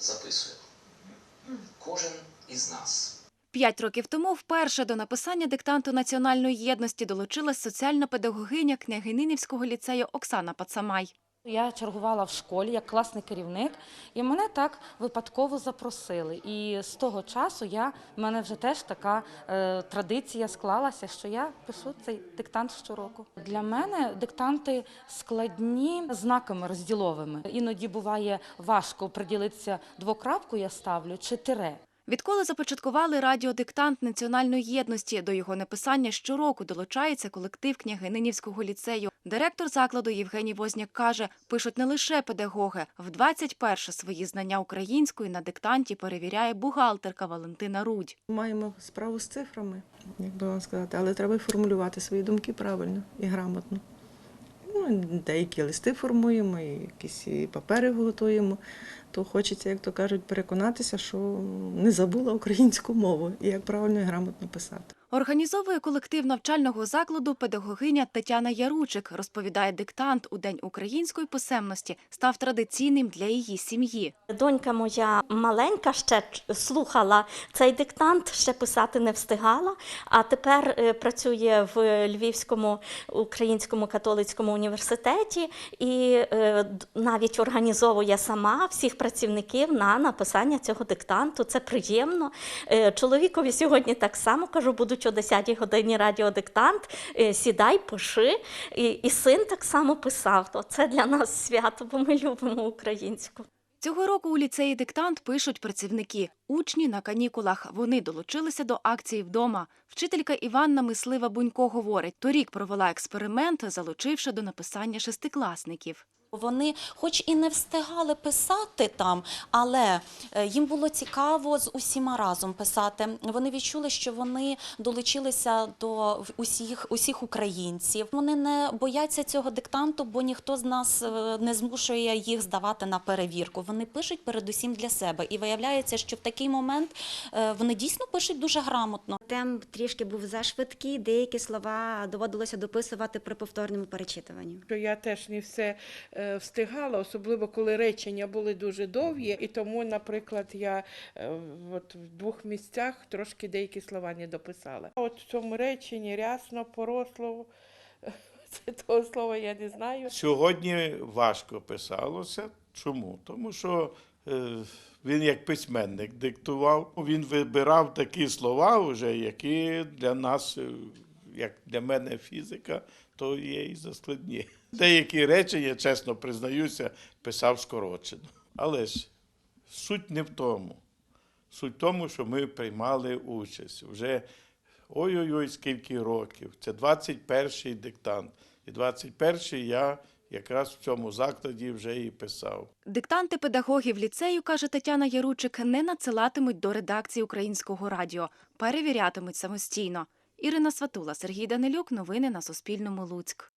записуємо. Кожен із нас. П'ять років тому вперше до написання диктанту національної єдності долучилась соціальна педагогиня княгининівського ліцею Оксана Пацамай. Я чергувала в школі як класний керівник, і мене так випадково запросили. І з того часу я в мене вже теж така е, традиція склалася, що я пишу цей диктант щороку. Для мене диктанти складні знаками розділовими. Іноді буває важко приділитися двокрапку, я ставлю чи тире. Відколи започаткували радіодиктант національної єдності, до його написання щороку долучається колектив княгининівського ліцею. Директор закладу Євгеній Возняк каже, пишуть не лише педагоги. В 21 свої знання української на диктанті перевіряє бухгалтерка Валентина Рудь. Маємо справу з цифрами, як би вам сказати, але треба формулювати свої думки правильно і грамотно. Деякі листи формуємо, і якісь папери готуємо. То хочеться, як то кажуть, переконатися, що не забула українську мову і як правильно і грамотно писати. Організовує колектив навчального закладу педагогиня Тетяна Яручик. Розповідає, диктант у День української писемності став традиційним для її сім'ї. Донька моя маленька ще слухала цей диктант, ще писати не встигала. А тепер е, працює в Львівському українському католицькому університеті і е, навіть організовує сама всіх працівників на написання цього диктанту. Це приємно. Е, Чоловікові сьогодні так само кажу, будуть о 10 годині радіодиктант. е, Сідай, пиши. І, і син так само писав. То це для нас свято, бо ми любимо українську. Цього року у ліцеї диктант пишуть працівники. Учні на канікулах. Вони долучилися до акції вдома. Вчителька Іванна Мислива Бунько говорить, торік провела експеримент, залучивши до написання шестикласників. Вони, хоч і не встигали писати там, але е, їм було цікаво з усіма разом писати. Вони відчули, що вони долучилися до усіх, усіх українців. Вони не бояться цього диктанту, бо ніхто з нас е, не змушує їх здавати на перевірку. Вони пишуть передусім для себе. І виявляється, що в такий момент е, вони дійсно пишуть дуже грамотно. Темп трішки був зашвидкий, деякі слова доводилося дописувати при повторному перечитуванні. я теж не все е, встигала, особливо коли речення були дуже довгі, і тому, наприклад, я е, от в двох місцях трошки деякі слова не дописала. От в цьому реченні рясно, поросло, це того слова я не знаю. Сьогодні важко писалося. Чому? Тому що е, він як письменник диктував. Він вибирав такі слова, вже, які для нас, е, як для мене фізика, то є і заскладні. Деякі речення, чесно признаюся, писав скорочено. Але ж суть не в тому. Суть в тому, що ми приймали участь. Вже ой-ой-ой, скільки років. Це 21-й диктант. І 21-й я якраз в цьому закладі вже і писав. Диктанти педагогів ліцею, каже Тетяна Яручик, не надсилатимуть до редакції українського радіо, перевірятимуть самостійно. Ірина Сватула, Сергій Данилюк. Новини на Суспільному. Луцьк.